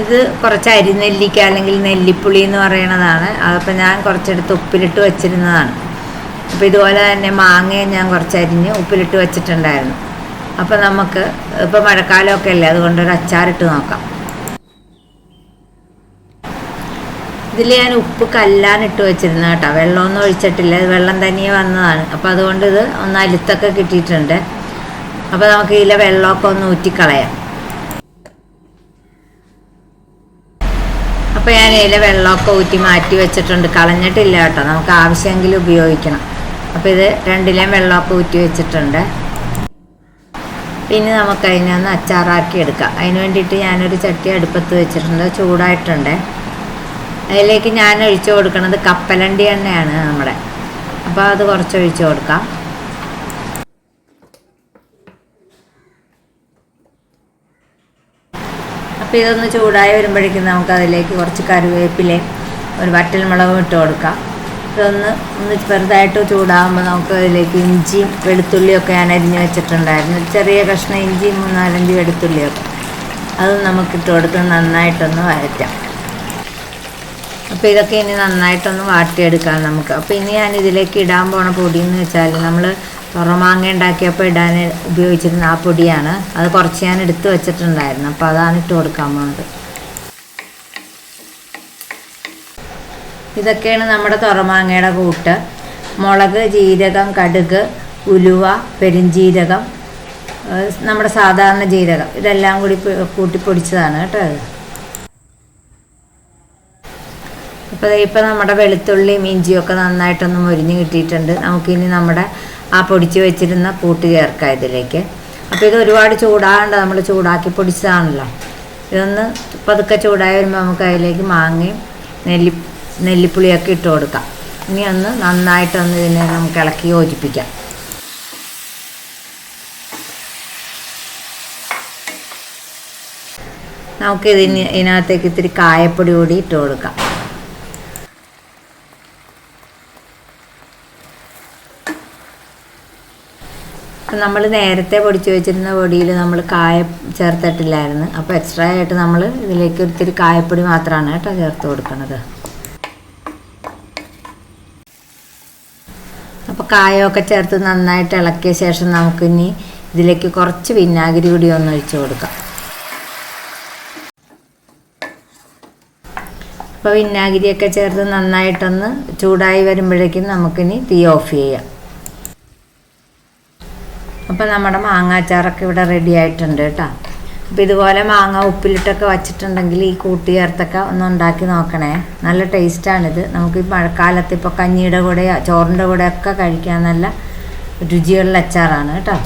ഇത് കുറച്ച് അരിനെല്ലിക്ക അല്ലെങ്കിൽ നെല്ലിപ്പുളി എന്ന് പറയണതാണ്. അതപ്പോൾ ഞാൻ കുറച്ചെടുത്ത് ഉപ്പിലിട്ട് വെച്ചിരുന്നതാണ്. അപ്പോൾ ഇതുപോലെ തന്നെ മാങ്ങയും ഞാൻ കുറച്ച് അരിഞ്ഞ് ഉപ്പിലിട്ട് വെച്ചിട്ടുണ്ടായിരുന്നു. അപ്പോൾ നമുക്ക് ഇപ്പോൾ മഴക്കാലമൊക്കെ അല്ലേ അതുകൊണ്ട് ഒരു അച്ചാറിട്ട് നോക്കാം. ഇതിൽ ഞാൻ ഉപ്പ് കല്ലാനിട്ട് വെച്ചിരുന്നു കേട്ടോ. വെള്ളമൊന്നും ഒഴിച്ചിട്ടില്ല. വെള്ളം തനിയെ വന്നതാണ്. അപ്പോൾ അതുകൊണ്ട് ഇത് ഒന്ന് അലുത്തൊക്കെ കിട്ടിയിട്ടുണ്ട്. അപ്പോൾ നമുക്ക് ഇതിലെ വെള്ളമൊക്കെ ഒന്ന് ഊറ്റിക്കളയാം. അപ്പോൾ ഞാൻ ഇതിലെ വെള്ളമൊക്കെ ഊറ്റി മാറ്റി വെച്ചിട്ടുണ്ട്. കളഞ്ഞിട്ടില്ല കേട്ടോ. നമുക്ക് ആവശ്യമെങ്കിൽ ഉപയോഗിക്കണം. അപ്പോൾ ഇത് രണ്ടിലേയും വെള്ളമൊക്കെ ഊറ്റി വെച്ചിട്ടുണ്ട്. പിന്നെ നമുക്ക് അതിനൊന്ന് അച്ചാറാക്കി എടുക്കാം. അതിന് വേണ്ടിയിട്ട് ഞാനൊരു ചട്ടി അടുപ്പത്ത് വെച്ചിട്ടുണ്ട്. ചൂടായിട്ടുണ്ട്. അതിലേക്ക് ഞാൻ ഒഴിച്ചു കൊടുക്കുന്നത് കപ്പലണ്ടി എണ്ണയാണ് നമ്മുടെ. അപ്പോൾ അത് കുറച്ച് ഒഴിച്ചു കൊടുക്കാം. അപ്പോൾ ഇതൊന്ന് ചൂടായി വരുമ്പോഴേക്കും നമുക്ക് അതിലേക്ക് കുറച്ച് കറിവേപ്പിലയും ഒരു വറ്റൽമുളകും ഇട്ട് കൊടുക്കാം. ഇതൊന്ന് ഒന്ന് ചെറുതായിട്ട് ചൂടാകുമ്പോൾ നമുക്ക് അതിലേക്ക് ഇഞ്ചിയും വെളുത്തുള്ളിയൊക്കെ ഞാൻ അരിഞ്ഞ് വെച്ചിട്ടുണ്ടായിരുന്നു. ചെറിയ കഷ്ണം ഇഞ്ചിയും മൂന്നാലഞ്ച് വെളുത്തുള്ളിയൊക്കെ. അത് നമുക്ക് ഇട്ട് കൊടുത്ത് നന്നായിട്ടൊന്ന് വഴറ്റാം അപ്പോൾ ഇതൊക്കെ ഇനി നന്നായിട്ടൊന്ന് വാട്ടിയെടുക്കാം നമുക്ക്. അപ്പോൾ ഇനി ഞാൻ ഇതിലേക്ക് ഇടാൻ പോണ പൊടി എന്ന് വെച്ചാൽ നമ്മൾ തുറമാങ്ങ ഉണ്ടാക്കിയപ്പോൾ ഇടാൻ ഉപയോഗിച്ചിരുന്ന ആ പൊടിയാണ്. അത് കുറച്ച് ഞാൻ എടുത്ത് വെച്ചിട്ടുണ്ടായിരുന്നു. അപ്പോൾ അതാണ് ഇട്ട് കൊടുക്കാൻ പോകുന്നത് ഇതൊക്കെയാണ് നമ്മുടെ തുറമാങ്ങയുടെ കൂട്ട്. മുളക് ജീരകം കടുക് ഉലുവ പെരുംജീരകം നമ്മുടെ സാധാരണ ജീരകം. ഇതെല്ലാം കൂടി കൂട്ടി പൊടിച്ചതാണ് കേട്ടോ അത് ഇപ്പോൾ ഇപ്പം നമ്മുടെ വെളുത്തുള്ളിയും ഒക്കെ നന്നായിട്ടൊന്ന് മുരിഞ്ഞ് കിട്ടിയിട്ടുണ്ട്. നമുക്കിനി നമ്മുടെ ആ പൊടിച്ച് വെച്ചിരുന്ന കൂട്ട് ചേർക്കാം ഇതിലേക്ക്. അപ്പോൾ ഇത് ഒരുപാട് ചൂടാകണ്ട നമ്മൾ ചൂടാക്കി പൊടിച്ചതാണല്ലോ. ഇതൊന്ന് പതുക്കെ ചൂടായി വരുമ്പോൾ നമുക്ക് അതിലേക്ക് മാങ്ങയും നെല്ലി നെല്ലിപ്പുളിയൊക്കെ ഇട്ട് കൊടുക്കാം. ഇനി ഒന്ന് നന്നായിട്ടൊന്ന് ഇതിനെ നമുക്ക് ഇളക്കി യോജിപ്പിക്കാം. നമുക്ക് ഇതിന് ഇതിനകത്തേക്ക് ഇത്തിരി കായപ്പൊടി കൂടി ഇട്ട് കൊടുക്കാം. നമ്മൾ നേരത്തെ പൊടിച്ച് വെച്ചിരുന്ന പൊടിയിൽ നമ്മൾ കായ ചേർത്തിട്ടില്ലായിരുന്നു. അപ്പോൾ എക്സ്ട്രാ ആയിട്ട് നമ്മൾ ഇതിലേക്ക് ഒത്തിരി കായപ്പൊടി മാത്രമാണ് കേട്ടോ ചേർത്ത് കൊടുക്കുന്നത് അപ്പോൾ കായമൊക്കെ ചേർത്ത് നന്നായിട്ട് ഇളക്കിയ ശേഷം നമുക്കിനി ഇതിലേക്ക് കുറച്ച് വിനാഗിരി കൂടി ഒന്ന് ഒഴിച്ചു കൊടുക്കാം. അപ്പോൾ വിനാഗിരിയൊക്കെ ചേർത്ത് നന്നായിട്ടൊന്ന് ചൂടായി വരുമ്പോഴേക്കും നമുക്കിനി തീ ഓഫ് ചെയ്യാം. അപ്പോൾ നമ്മുടെ മാങ്ങാച്ചാറൊക്കെ ഇവിടെ റെഡി ആയിട്ടുണ്ട് കേട്ടോ. അപ്പോൾ ഇതുപോലെ മാങ്ങ ഉപ്പിലിട്ടൊക്കെ വച്ചിട്ടുണ്ടെങ്കിൽ ഈ കൂട്ടി ചേർത്തൊക്കെ ഒന്ന് ഉണ്ടാക്കി നോക്കണേ. നല്ല ടേസ്റ്റാണിത് നമുക്ക് ഈ മഴക്കാലത്ത് ഇപ്പോൾ കഞ്ഞിയുടെ കൂടെ ചോറിന്റെ കൂടെ ഒക്കെ കഴിക്കാൻ നല്ല രുചിയുള്ള അച്ചാറാണ് കേട്ടോ.